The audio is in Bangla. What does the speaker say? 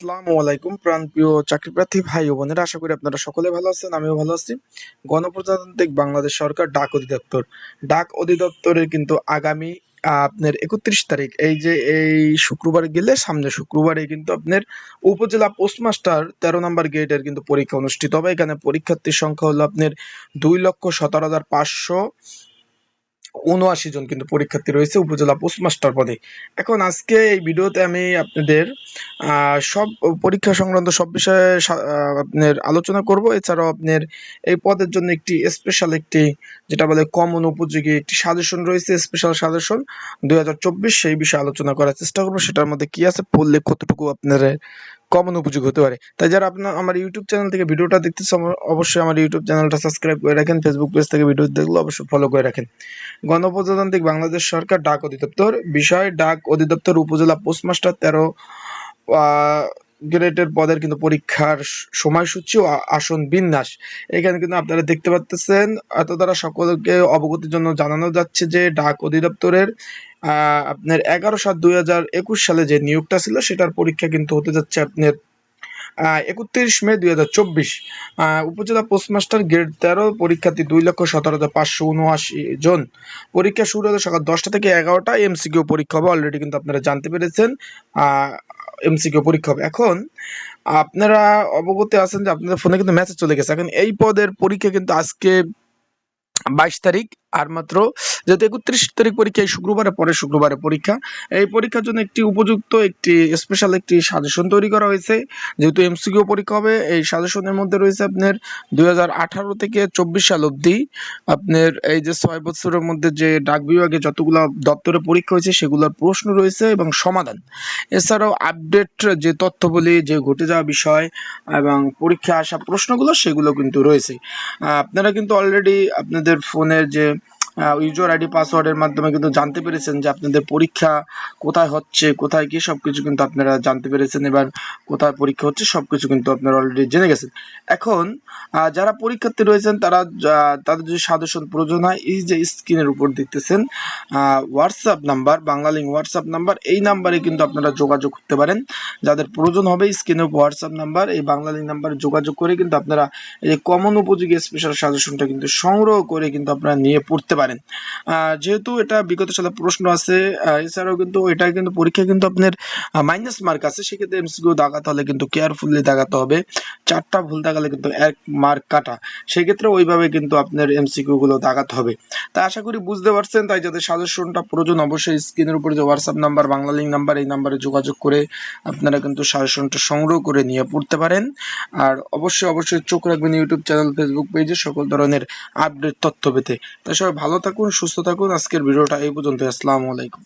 আসসালামু আলাইকুম, প্রাণপ্রিয় চাকরি প্রার্থী ভাই ও বোনেরা। আশা করি আপনারা সকলে ভালো আছেন, আমিও ভালো আছি। গণপ্রজাতান্ত্রিক বাংলাদেশ সরকার ডাক অধিদপ্তর। ডাক অধিদপ্তরের কিন্তু আগামী আপনার একত্রিশ তারিখ, এই যে এই শুক্রবারে গেলে সামনে শুক্রবারে কিন্তু আপনার উপজেলা পোস্টমাস্টার তেরো নম্বর গেটের কিন্তু পরীক্ষা অনুষ্ঠিত হবে। এখানে পরীক্ষার্থীর সংখ্যা হলো আপনার দুই লক্ষ সতেরো হাজার পাঁচশো উনআশি জন কিন্তু পরীক্ষার্থী রয়েছে, উপজেলা পোস্টমাস্টার পদে। এখন আজকে এই ভিডিওতে আমি আপনাদের সব পরীক্ষা সংক্রান্ত সব বিষয়ে আপনার আলোচনা করব। এছাড়াও আপনার এই পদের জন্য একটি স্পেশাল একটি, যেটা বলে কমন উপযোগী একটি সাজেশন রয়েছে স্পেশাল সাজেশন দুই হাজার চব্বিশ, সেই বিষয়ে আলোচনা করার চেষ্টা করব। সেটার মধ্যে কি আছে, পড়লে কতটুকু আপনার কমন উপযোগী হতে পারে। তাই যারা আপনার, আমার ইউটিউব চ্যানেল থেকে ভিডিওটা দেখতে অবশ্যই আমার ইউটিউব চ্যানেলটা সাবস্ক্রাইব করে রাখেন। ফেসবুক পেজ থেকে ভিডিও দেখলে অবশ্যই ফলো করে রাখেন। গণপ্রজাতান্ত্রিক বাংলাদেশ সরকার ডাক অধিদপ্তর বিষয় ডাক অধিদপ্তর উপজেলা পোস্টমাস্টার তেরো গ্রেডের পদের কিন্তু পরীক্ষার সময়সূচি ও আসন বিন্যাস। এখানে কিন্তু আপনারা দেখতে পাচ্ছেন এত দ্বারা সকলকে অবগতির জন্য জানানো যাচ্ছে যে ডাক অধিদপ্তরের আপনার এগারো সাত দুই হাজার একুশ সালে যে নিয়োগটা ছিল সেটার পরীক্ষা কিন্তু হতে যাচ্ছে আপনার একত্রিশ মে দুই হাজার চব্বিশ। উপজেলা পোস্টমাস্টার গ্রেড তেরো, পরীক্ষার্থী দুই লক্ষ সতেরো হাজার পাঁচশো উনআশি জন। পরীক্ষা শুরু হবে সকাল দশটা থেকে এগারোটা, এমসিকিউ পরীক্ষা হবে অলরেডি কিন্তু আপনারা জানতে পেরেছেন। এমসিকিউ পরীক্ষা হবে। এখন আপনারা অবগত আছেন যে আপনাদের ফোনে কিন্তু মেসেজ চলে গেছে। এখন এই পদের পরীক্ষা কিন্তু আজকে বাইশ তারিখ। আর মাত্র যেহেতু একত্রিশ তারিখ পরীক্ষা, এই শুক্রবারে পরে শুক্রবারে পরীক্ষা, এই পরীক্ষার জন্য একটি উপযুক্ত, একটি স্পেশাল একটি সাজেশন তৈরি করা হয়েছে। যেহেতু এমসিকিউ পরীক্ষা হবে, এই সাজেশনের মধ্যে রয়েছে আপনার দু হাজার আঠারো থেকে চব্বিশ সাল অবধি, আপনার এই যে ছয় বছরের মধ্যে যে ডাক বিভাগে যতগুলো দপ্তরে পরীক্ষা হয়েছে, সেগুলোর প্রশ্ন রয়েছে এবং সমাধান। এছাড়াও আপডেট যে তথ্যগুলি, যে ঘটে যাওয়া বিষয় এবং পরীক্ষা আসা প্রশ্নগুলো, সেগুলো কিন্তু রয়েছে। আপনারা কিন্তু অলরেডি আপনাদের ফোনের যে ইউজার আইডি পাসওয়ার্ডের মাধ্যমে কিন্তু জানতে পেরেছেন যে আপনাদের পরীক্ষা কোথায় হচ্ছে, কোথায় কি সবকিছু কিন্তু আপনারা জানতে পেরেছেন। এবার কোথায় পরীক্ষা হচ্ছে সব কিছু কিন্তু আপনারা অলরেডি জেনে গেছেন। এখন যারা পরীক্ষার্থী রয়েছেন, তারা তাদের যদি সাজেশন প্রয়োজন হয়, এই যে স্ক্রিনের উপর দেখতেছেন WhatsApp number Bangla link WhatsApp number এই নাম্বারে কিন্তু আপনারা যোগাযোগ করতে পারেন। যাদের প্রয়োজন হবে স্ক্রিনে হোয়াটসঅ্যাপ নাম্বার এই বাংলা লিঙ্ক নাম্বারে যোগাযোগ করে কিন্তু আপনারা এই কমন উপযোগী স্পেশাল সাজেশনটা কিন্তু সংগ্রহ করে কিন্তু আপনারা নিয়ে পড়তে পারেন। আহ, যেহেতু এটা বিগত সালে প্রশ্ন আছে এছাড়াও কিন্তু এটা কিন্তু পরীক্ষা কিন্তু আপনার মাইনাস মার্ক আছে সেক্ষেত্রে এমসিকিউ দাগাতে হলে কিন্তু কেয়ারফুলি দাগাতে হবে। চারটা ভুল দাগালে কিন্তু এক মার্ক কাটা। সেক্ষেত্রে ওইভাবে কিন্তু আপনার এমসিকিউ গুলো দাগাতে হবে। তাই আশা করি বুঝতে পারছেন তাই যাদের সাজেশনটা প্রয়োজন অবশ্যই স্ক্রিনের উপরে যে WhatsApp number Bangla link number এই নাম্বারে যোগাযোগ করে আপনারা কিন্তু সাজেশনটা সংগ্রহ করে নিয়ে পড়তে পারেন। আর অবশ্যই অবশ্যই চোখ রাখবেন ইউটিউব চ্যানেল ফেসবুক পেজে সকল ধরনের আপডেট তথ্য পেতে। তাই সবাই ভালো থাকুন সুস্থ থাকুন। আজকের ভিডিওটা এই পর্যন্ত আসসালামু আলাইকুম।